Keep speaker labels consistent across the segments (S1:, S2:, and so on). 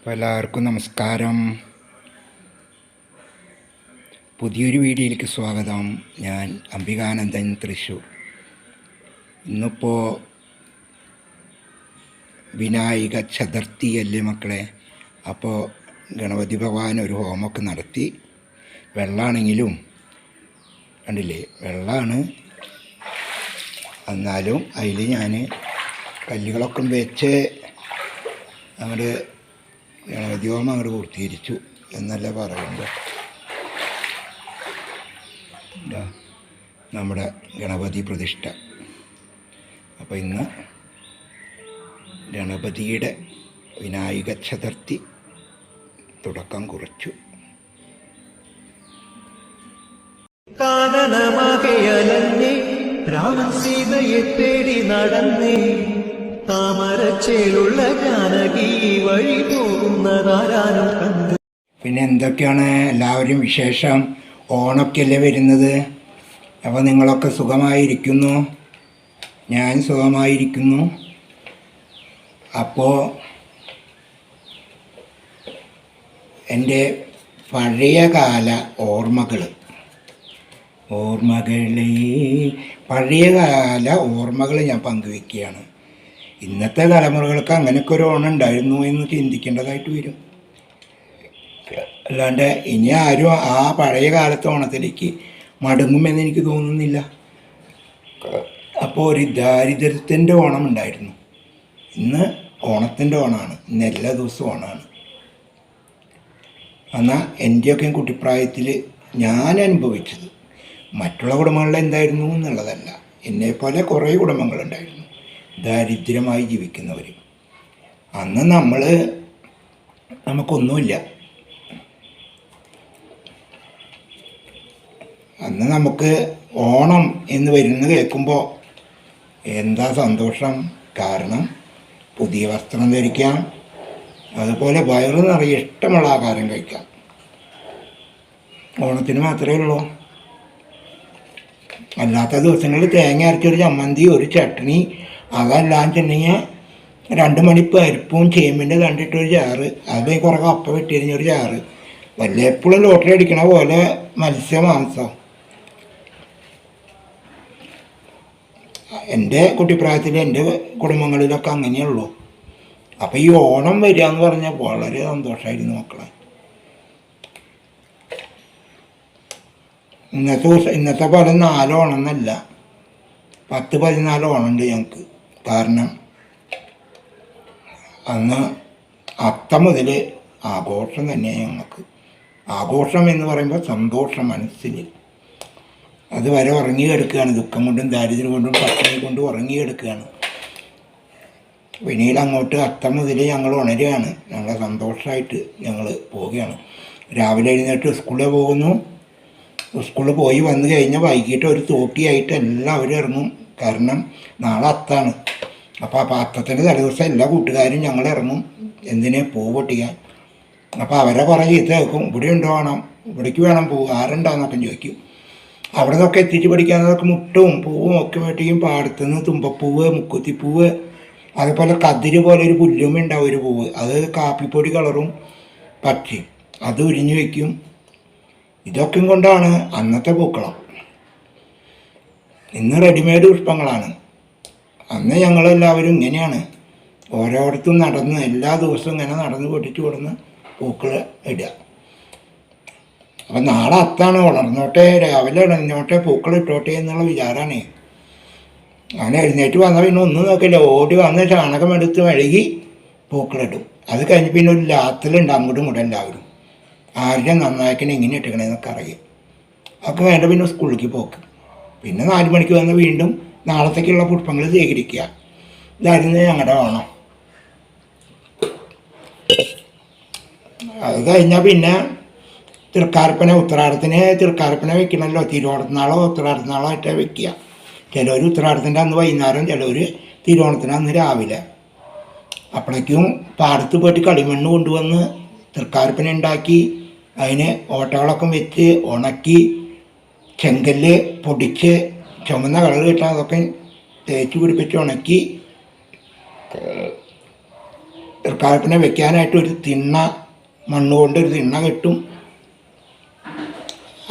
S1: അപ്പോൾ എല്ലാവർക്കും നമസ്കാരം. പുതിയൊരു വീഡിയോയിലേക്ക് സ്വാഗതം. ഞാൻ അംബികാനന്ദൻ തൃശ്ശൂർ ഇന്നിപ്പോൾ വിനായക ചതുർത്ഥി അല്ലേ മക്കളെ? അപ്പോൾ ഗണപതി ഭഗവാൻ ഒരു ഹോമമൊക്കെ നടത്തി. വെള്ളമാണെങ്കിലും കണ്ടില്ലേ? വെള്ളമാണ് എന്നാലും അതിൽ ഞാൻ കല്ലുകളൊക്കെ വെച്ച് അങ്ങോട്ട് ഹോമം അങ്ങോട്ട് പൂർത്തീകരിച്ചു എന്നല്ല പറയുന്നത്. നമ്മുടെ ഗണപതി പ്രതിഷ്ഠ. അപ്പോൾ ഇന്ന് ഗണപതിയുടെ വിനായക ചതുർത്ഥി തുടക്കം കുറിച്ചു.
S2: കാനനമകയലന്നേ രാമൻ സീതയെ തേടി നടന്നേ. താമരച്ചേലുള്ള ജാനകി വഴി പോകുന്നതാരാനും കണ്ടു.
S1: പിന്നെ എന്തൊക്കെയാണ് എല്ലാവരും വിശേഷം? ഓണക്കല്ലേ വരുന്നത്? അപ്പോൾ നിങ്ങളൊക്കെ സുഖമായിരിക്കുന്നു? ഞാൻ സുഖമായിരിക്കുന്നു. അപ്പോൾ എന്റെ പഴയകാല ഓർമ്മകൾ ഓർമ്മകളെ. പഴയകാല ഓർമ്മകൾ ഞാൻ പങ്കുവെക്കുകയാണ്. ഇന്നത്തെ തലമുറകൾക്ക് അങ്ങനെയൊക്കെ ഒരു ഓണം ഉണ്ടായിരുന്നു എന്ന് ചിന്തിക്കേണ്ടതായിട്ട് വരും. അല്ലാണ്ട് ഇനി ആരും ആ പഴയ കാലത്തെ ഓണത്തിലേക്ക് മടങ്ങുമെന്ന് എനിക്ക് തോന്നുന്നില്ല. അപ്പോൾ ഒരു ദാരിദ്ര്യത്തിന്റെ ഓണം ഉണ്ടായിരുന്നു. ഇന്ന് ഓണത്തിന്റെ ഓണമാണ് ഇന്ന് എല്ലാ ദിവസവും ഓണമാണ് എന്നാൽ എന്റെയൊക്കെ കുട്ടിപ്രായത്തിൽ ഞാൻ അനുഭവിച്ചത് മറ്റുള്ള കുടുംബങ്ങളിൽ എന്തായിരുന്നു എന്നുള്ളതല്ല. എന്നെപ്പോലെ കുറേ കുടുംബങ്ങളുണ്ടായിരുന്നു. ദാരിദ്ര്യമായി ജീവിക്കുന്നവർ അന്ന് നമ്മൾ നമുക്കൊന്നുമില്ല. അന്ന് നമുക്ക് ഓണം എന്ന് വരുന്നത് കേൾക്കുമ്പോൾ എന്താ സന്തോഷം? കാരണം പുതിയ വസ്ത്രം ധരിക്കാം അതുപോലെ വയറ് നിറയെ ഇഷ്ടമുള്ള ആഹാരം കഴിക്കാം. ഓണത്തിന് മാത്രമേ ഉള്ളൂ. അല്ലാത്ത ദിവസങ്ങളിൽ തേങ്ങ അരച്ചൊരു ചമ്മന്തി ഒരു ചട്നി അതല്ലാന്നുണ്ടെങ്കിൽ രണ്ട് മണി പരിപ്പും ചേമ്പിന്റെ കണ്ടിട്ടൊരു ചാറ്. അത് കുറേ കപ്പ വെട്ടിയരിഞ്ഞൊരു ചാറ്. വല്ലപ്പോഴും ലോട്ടറി അടിക്കണ പോലെ മത്സ്യ മാംസം. എന്റെ കുട്ടിപ്രായത്തിൽ എന്റെ കുടുംബങ്ങളിലൊക്കെ അങ്ങനെയുള്ളൂ. അപ്പോൾ ഈ ഓണം വരിക എന്ന് പറഞ്ഞാൽ വളരെ സന്തോഷമായിരുന്നു മക്കളെ. ഇന്നത്തെ ദിവസം ഇന്നത്തെ പോലെ നാലോണം എന്നല്ല. പത്ത് പതിനാല് ഓണമുണ്ട് ഞങ്ങൾക്ക് കാരണം അന്ന് അത്തം മുതൽ ആഘോഷം തന്നെ ഞങ്ങൾക്ക്. ആഘോഷം എന്ന് പറയുമ്പോൾ സന്തോഷം മനസ്സിന് അത് വരെ ഉറങ്ങി കിടക്കുകയാണ് ദുഃഖം കൊണ്ടും ദാരിദ്ര്യം കൊണ്ടും പട്ടിണി കൊണ്ടും ഉറങ്ങി കിടക്കുകയാണ് പിന്നീട് അങ്ങോട്ട് അത്തം മുതൽ ഞങ്ങൾ ഉണരുകയാണ്. ഞങ്ങളെ സന്തോഷമായിട്ട് ഞങ്ങൾ പോവുകയാണ്. രാവിലെ എഴുന്നേറ്റ് സ്കൂളിൽ പോകുന്നു. സ്കൂളിൽ പോയി വന്നു കഴിഞ്ഞാൽ വൈകിട്ട് ഒരു തോട്ടിയായിട്ട് എല്ലാവരും ഇറങ്ങും. കാരണം നാളെ അത്താണ്. അപ്പോൾ ആ പാത്രത്തിന്റെ തലേദിവസം എല്ലാ കൂട്ടുകാരും ഞങ്ങൾ ഇറങ്ങും എന്തിനെ? പൂ പൊട്ടിക്കാൻ അപ്പോൾ അവരെ കുറേ ചീത്ത കേൾക്കും. ഇവിടെ ഉണ്ടോ വേണം? ഇവിടേക്ക് വേണം പൂ. ആരുണ്ടാന്നൊക്കെ ചോദിക്കും. അവിടെ നിന്നൊക്കെ എത്തിച്ച് പഠിക്കാനൊക്കെ മുട്ടും പൂവും ഒക്കെ വെട്ടിയും പാടത്തുനിന്ന് തുമ്പപ്പൂവ് മുക്കുത്തിപ്പൂവ് അതുപോലെ കതിര് പോലെ ഒരു പുല്ലും ഉണ്ടാവും ഒരു പൂവ്. അത് കാപ്പിപ്പൊടി കളറും പച്ചയും അത് ഉരിഞ്ഞു വയ്ക്കും ഇതൊക്കെ കൊണ്ടാണ് അന്നത്തെ പൂക്കളം. ഇന്ന് റെഡിമെയ്ഡ് പുഷ്പങ്ങളാണ്. അന്ന് ഞങ്ങളെല്ലാവരും ഇങ്ങനെയാണ്. ഓരോരുത്തും നടന്ന് എല്ലാ ദിവസവും ഇങ്ങനെ നടന്ന് പൊട്ടിച്ചു കൊടുന്ന് പൂക്കൾ ഇടുക. അപ്പം നാളെ അത്താണ്? വളർന്നോട്ടെ രാവിലെ ഇടഞ്ഞോട്ടെ പൂക്കൾ ഇട്ടോട്ടെ എന്നുള്ള വിചാരമാണ് അങ്ങനെ എഴുന്നേറ്റ് വന്നാൽ പിന്നെ ഒന്നും നോക്കില്ല. ഓടി വന്ന് ചാണകം എടുത്ത് മെഴുകി പൂക്കളിടും അത് കഴിഞ്ഞ് പിന്നെ ഒരു ലാത്തിലുണ്ട് അങ്ങോട്ടും കൂടെ എല്ലാവരും. ആരുടെ നന്നാക്കണേ എങ്ങനെ ഇട്ടിക്കണേന്നൊക്കെ അറിയാം. അതൊക്കെ വേണ്ട പിന്നെ സ്കൂളിലേക്ക് പോക്ക്. പിന്നെ നാല് മണിക്ക് വന്ന് വീണ്ടും നാളത്തേക്കുള്ള പുഷ്പങ്ങൾ ശേഖരിക്കുക. ഇതായിരുന്നു ഞങ്ങളുടെ ഓണം. അത് കഴിഞ്ഞാൽ പിന്നെ തൃക്കാർപ്പന ഉത്രാടത്തിന് തൃക്കാർപ്പന വെക്കണമല്ലോ തിരുവോണത്തിനാളോ ഉത്രാടത്തിനാളോ ആയിട്ടാണ് വെക്കുക. ചിലർ ഉത്രാടത്തിന്റെ അന്ന് വൈകുന്നേരം ചിലർ തിരുവോണത്തിന് അന്ന് രാവിലെ. അപ്പോഴേക്കും പാടത്ത് പോയിട്ട് കളിമണ്ണ് കൊണ്ടുവന്ന് തൃക്കാർപ്പന ഉണ്ടാക്കി അതിന് ഓട്ടകളൊക്കെ വെച്ച് ഉണക്കി ചെങ്കല്ല് പൊടിച്ച് ചുമന്ന കളർ കിട്ടാൻ അതൊക്കെ തേച്ച് പിടിപ്പിച്ച് ഉണക്കി തൃക്കാലപ്പിനെ വെക്കാനായിട്ട് ഒരു തിണ്ണ മണ്ണ് കൊണ്ട് ഒരു തിണ്ണ കെട്ടും.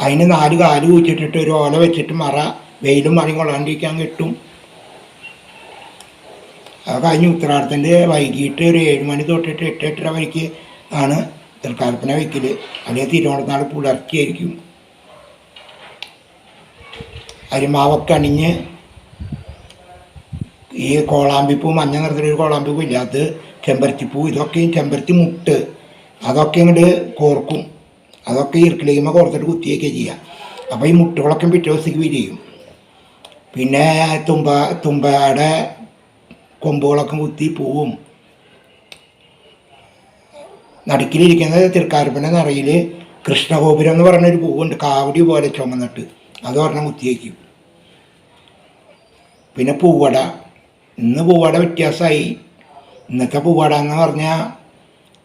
S1: അതിന് നാല് കാൽ കുച്ചിട്ടിട്ട് ഒരു ഓല വെച്ചിട്ട് മറ വെയിലും മഴയും കൊള്ളാണ്ടിരിക്കാൻ കിട്ടും. അത് കഴിഞ്ഞ് ഉത്തരാടത്തിന്റെ വൈകിട്ട് ഒരു ഏഴ് മണി തൊട്ടിട്ട് എട്ട് എട്ടര വരയ്ക്ക് ആണ് തൃക്കാലപ്പിനെ വെക്കൽ അല്ലെങ്കിൽ തിരുവോണത്തിനാൾ പുലർച്ചയായിരിക്കും. അരിമാവൊക്കെ അണിഞ്ഞ് ഈ കോളാമ്പിപ്പൂ മഞ്ഞ നിറത്തിലൊരു കോളാമ്പിപ്പൂ ഇല്ലാത്ത ചെമ്പരത്തിപ്പൂ ഇതൊക്കെ ചെമ്പരത്തി മുട്ട്. അതൊക്കെ ഇങ്ങോട്ട് കോർക്കും. അതൊക്കെ ഇറുക്കിലേക്കുമ്പോൾ കോർത്തിട്ട് കുത്തിയൊക്കെ ചെയ്യുക അപ്പോൾ ഈ മുട്ടുകളൊക്കെ പിറ്റേ ദിവസത്തേക്ക് വിരിയും. പിന്നെ തുമ്പ തുമ്പയുടെ കൊമ്പുകളൊക്കെ കുത്തി പൂവും. നടുക്കിലിരിക്കുന്നത് തൃക്കാരപ്പന്റെ നിറയിൽ കൃഷ്ണഗോപുരം എന്ന് പറഞ്ഞൊരു പൂവുണ്ട്. കാവടി പോലെ ചുമന്നിട്ട്. അത് പറഞ്ഞാൽ കുത്തിയേക്കും പിന്നെ പൂവട. ഇന്ന് പൂവട വ്യത്യാസമായി ഇന്നത്തെ പൂവട എന്ന് പറഞ്ഞാൽ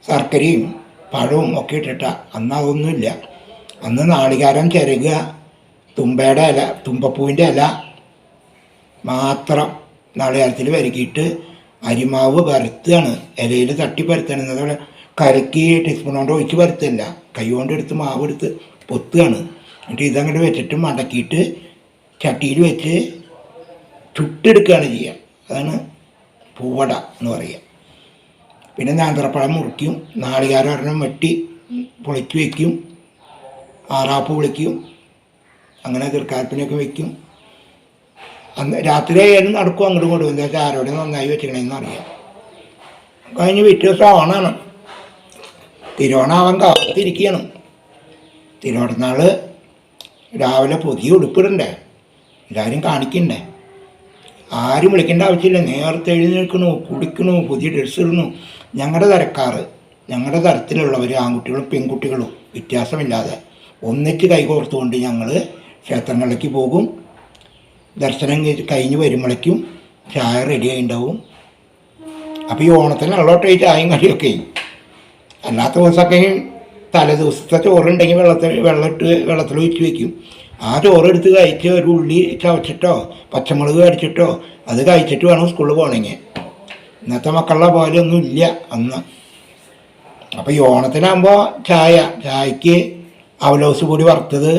S1: ശർക്കരയും പഴവും ഒക്കെ ഇട്ടിട്ട. അന്ന് അതൊന്നുമില്ല. അന്ന് നാളികാരം ചിരകുക തുമ്പയുടെ ഇല തുമ്പപ്പൂവിന്റെ ഇല മാത്രം നാളികാരത്തിൽ വരക്കിയിട്ട് അരിമാവ് പരത്തുകയാണ്. ഇലയിൽ തട്ടി പരത്താണ്. അതുപോലെ കലക്കി ടീസ്പൂൺ കൊണ്ട് ഒഴിച്ച് പരത്തല്ല കൈ കൊണ്ട് എടുത്ത് മാവ് എടുത്ത് പൊത്തുകയാണ്. എന്നിട്ട് ഇതങ്ങോട്ട് വെച്ചിട്ട് മടക്കിയിട്ട് ചട്ടിയിൽ വെച്ച് ചുട്ടെടുക്കുകയാണ് ചെയ്യുക. അതാണ് പൂവട എന്ന് പറയുക. പിന്നെ നാന്തറപ്പഴം മുറിക്കും നാളികാരം ഒരെണ്ണം വെട്ടി പൊളിച്ച് വയ്ക്കും ആറാപ്പ് വിളിക്കും അങ്ങനെ തീർക്കാൽപ്പിനൊക്കെ വയ്ക്കും അന്ന് രാത്രി ആയാലും നടക്കും അങ്ങോട്ടും ഇങ്ങോട്ടും. എന്താ വെച്ചാൽ ആരോടെ നന്നായി വെച്ചിക്കണമെന്ന് അറിയാം. കഴിഞ്ഞ് പിറ്റേ ദിവസം ഓണാണ്. തിരുവോണാവാൻ കാത്തിരിക്കണം തിരുവോണനാൾ രാവിലെ പുതിയ ഉടുപ്പിടണ്ടേ? എല്ലാവരും കാണിക്കണ്ടേ? ആരും വിളിക്കേണ്ട ആവശ്യമില്ല. നേരത്തെ എഴുന്നേൽക്കണു കുടിക്കണു പുതിയ ഡ്രസ്സ് ഇടണു. ഞങ്ങളുടെ തരക്കാറ്. ഞങ്ങളുടെ തരത്തിലുള്ളവർ ആൺകുട്ടികളും പെൺകുട്ടികളും വ്യത്യാസമില്ലാതെ ഒന്നിച്ച് കൈകോർത്തുകൊണ്ട് ഞങ്ങൾ ക്ഷേത്രങ്ങളിലേക്ക് പോകും. ദർശനം കഴി- കഴിഞ്ഞ് വരുമ്പോഴേക്കും ചായ റെഡിയായി ആയിണ്ടാവും. അപ്പോൾ ഈ ഓണത്തിന് ഈ ചായയും കടിയൊക്കെ. അല്ലാത്ത ദിവസമൊക്കെ തലേ ദിവസത്തെ ചോറുണ്ടെങ്കിൽ വെള്ളത്തിൽ വെള്ളമിട്ട് വെള്ളത്തിൽ ഒഴിച്ച് വെക്കും. ആ ചോറ് എടുത്ത് കഴിച്ച് ഒരു ഉള്ളി ചവച്ചിട്ടോ പച്ചമുളക് കടിച്ചിട്ടോ അത് കഴിച്ചിട്ട് വേണം സ്കൂളിൽ പോകണമെങ്കിൽ. ഇന്നത്തെ മക്കളുടെ പോലെ ഒന്നും ഇല്ല അന്ന്. അപ്പോൾ ഈ ഓണത്തിനാകുമ്പോൾ ചായ ചായക്ക് അവലോസ് പൊടി വറുത്തത്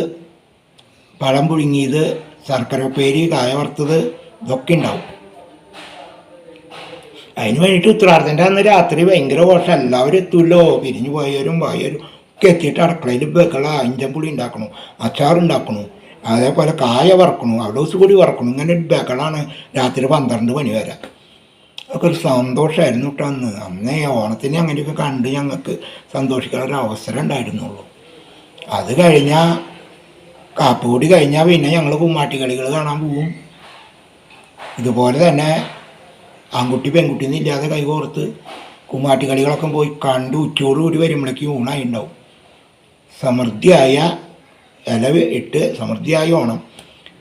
S1: പഴം പുഴുങ്ങിയത് ശർക്കര ഉപ്പേരി കായ വറുത്തത് ഇതൊക്കെ ഉണ്ടാവും. അതിന് വേണ്ടിയിട്ട് ഉത്തരാർത്ഥന്റെ അന്ന് രാത്രി ഭയങ്കര ഘോഷം എല്ലാവരും എത്തുമല്ലോ പിരിഞ്ഞു പോയവരും പോയവരും ഒക്കെ എത്തിയിട്ട് അടുക്കളയിൽ ബഹള അഞ്ചമ്പുളി ഉണ്ടാക്കണു അച്ചാറുണ്ടാക്കണു അതേപോലെ കായ വറക്കണു അവലോസ് കൂടി വറക്കണു ഇങ്ങനെ ഒരു ബഹളാണ് രാത്രി പന്ത്രണ്ട് മണി വരെ. ഒക്കെ ഒരു സന്തോഷമായിരുന്നു കേട്ടോ അന്ന്. അന്നേ ഓണത്തിന് അങ്ങനെയൊക്കെ കണ്ട് ഞങ്ങൾക്ക് സന്തോഷിക്കാനൊരു അവസരം ഉണ്ടായിരുന്നുള്ളൂ. അത് കഴിഞ്ഞാൽ കാപ്പുകൂടി കഴിഞ്ഞാൽ പിന്നെ ഞങ്ങൾ കുമ്മാട്ടി കളികൾ കാണാൻ പോവും. ഇതുപോലെ തന്നെ ആൺകുട്ടി പെൺകുട്ടി എന്നില്ലാതെ കൈകോർത്ത് കുമ്മാട്ടി കളികളൊക്കെ പോയി കണ്ട് ഉച്ചയോടുകൂടി വരുമ്പോഴേക്കും ഊണായി ഉണ്ടാവും. സമൃദ്ധിയായ ഇലവ് ഇട്ട് സമൃദ്ധിയായ ഓണം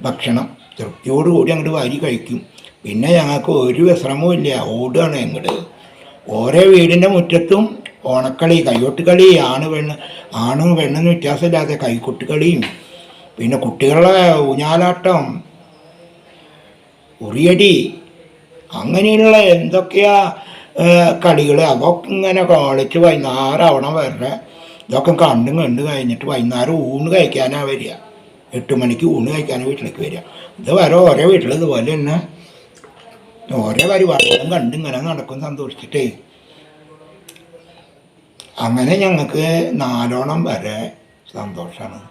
S1: ഭക്ഷണം തൃപ്തിയോടുകൂടി അങ്ങോട്ട് വാരി കഴിക്കും. പിന്നെ ഞങ്ങൾക്ക് ഒരു വിശ്രമവും ഇല്ല. ഓടുകയാണ് അങ്ങോട്ട് ഓരോ വീടിന്റെ മുറ്റത്തും ഓണക്കളി കൈകൊട്ടുകളി ആണ് പെണ്ണ് ആണും പെണ്ണെന്ന് വ്യത്യാസമില്ലാതെ കൈകൊട്ടുകളിയും. പിന്നെ കുട്ടികളുടെ ഊഞ്ഞാലാട്ടം ഉറിയടി അങ്ങനെയുള്ള എന്തൊക്കെയാ കളികൾ അതൊക്കെ ഇങ്ങനെ കളിച്ച് വൈകുന്നേരം ആവണം വരെ. ഇതൊക്കെ കണ്ടും കണ്ട് കഴിഞ്ഞിട്ട് വൈകുന്നേരം ഊണ് കഴിക്കാനാണ് വരിക. എട്ട് മണിക്ക് ഊണ് കഴിക്കാനാണ് വീട്ടിലേക്ക് വരിക. ഇത് വരെ ഓരോ വീട്ടിൽ ഇതുപോലെ തന്നെ. ഓരോ പരിപാടികളും കണ്ട് ഇങ്ങനെ നടക്കും സന്തോഷിച്ചിട്ടേ. അങ്ങനെ ഞങ്ങൾക്ക് നാലോണം വരെ സന്തോഷമാണ്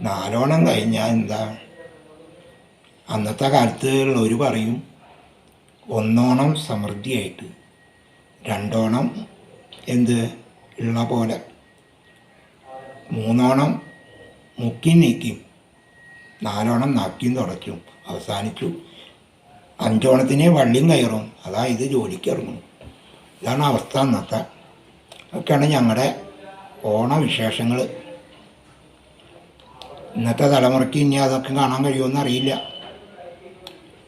S1: നാലോണം കഴിഞ്ഞാൽ എന്താ? അന്നത്തെ കാലത്ത് ഉള്ളവർ പറയും ഒന്നോണം സമൃദ്ധിയായിട്ട് രണ്ടോണം എന്ത്? ഉള്ള പോലെ. മൂന്നോണം മുക്കി നീക്കിയും നാലോണം നാക്കിയും തുടയ്ക്കും അവസാനിച്ചു അഞ്ചോണത്തിനെ വള്ളിയും കയറും. അതായത് ജോലിക്ക് ഇറങ്ങും. ഇതാണ് അവസ്ഥ അന്നത്തെ. ഒക്കെയാണ് ഞങ്ങളുടെ ഓണവിശേഷങ്ങൾ. ഇന്നത്തെ തലമുറയ്ക്ക് ഇനി അതൊക്കെ കാണാൻ കഴിയുമെന്ന് അറിയില്ല.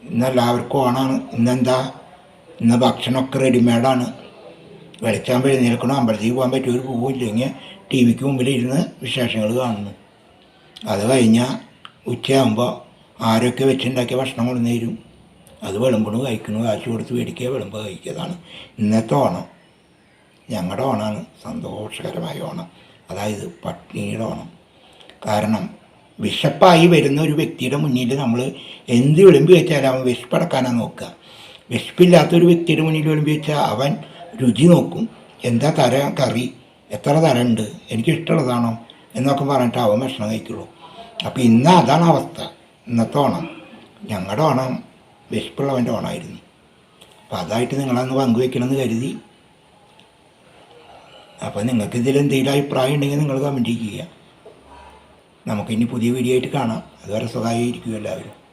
S1: ഇന്നെല്ലാവർക്കും ഓണാണ്. ഇന്നെന്താ? ഇന്ന് ഭക്ഷണമൊക്കെ റെഡിമെയ്ഡാണ് വെളിച്ചാൻ വഴി നിൽക്കണം? അമ്പലത്തിൽ പോകാൻ പറ്റിയൊരു പോവില്ലെങ്കിൽ ടി വിക്ക് മുമ്പിൽ ഇരുന്ന് വിശേഷങ്ങൾ കാണുന്നു. അത് കഴിഞ്ഞാൽ ഉച്ചയാകുമ്പോൾ ആരൊക്കെ വെച്ചുണ്ടാക്കിയ ഭക്ഷണം കൊണ്ടു തരും? അത് വിളമ്പണു കഴിക്കണു കാശ് കൊടുത്ത് മേടിക്കുക വിളമ്പ് കഴിക്കുന്നതാണ് ഇന്നത്തെ ഓണം. ഞങ്ങളുടെ ഓണമാണ് സന്തോഷകരമായ ഓണം. അതായത് പട്ടിണിയുടെ ഓണം. കാരണം വിശപ്പായി വരുന്ന ഒരു വ്യക്തിയുടെ മുന്നിൽ നമ്മൾ എന്ത് വിളമ്പി വെച്ചാലും അവൻ വിശപ്പടക്കാനാണ് നോക്കുക. വിശപ്പില്ലാത്ത ഒരു വ്യക്തിയുടെ മുന്നിൽ വിളമ്പി വെച്ചാൽ അവൻ രുചി നോക്കും. എന്താ തര കറി? എത്ര തരമുണ്ട്? എനിക്കിഷ്ടമുള്ളതാണോ? എന്നൊക്കെ പറഞ്ഞിട്ട് അവൻ ഭക്ഷണം കഴിക്കുള്ളൂ. അപ്പോൾ ഇന്ന് അതാണ് അവസ്ഥ. ഇന്നത്തെ ഓണം. ഞങ്ങളുടെ ഓണം വിശപ്പുള്ളവന്റെ ഓണമായിരുന്നു അപ്പോൾ അതായിട്ട് നിങ്ങളന്ന് പങ്കുവെക്കണമെന്ന് കരുതി. അപ്പോൾ നിങ്ങൾക്ക് ഇതിൽ എന്തെങ്കിലും അഭിപ്രായം ഉണ്ടെങ്കിൽ നിങ്ങൾ കമന്റ് ചെയ്യുക. നമുക്കിനി പുതിയ വീഡിയോ ആയിട്ട് കാണാം. അതുവരെ സുഖമായിരിക്കും എല്ലാവരും.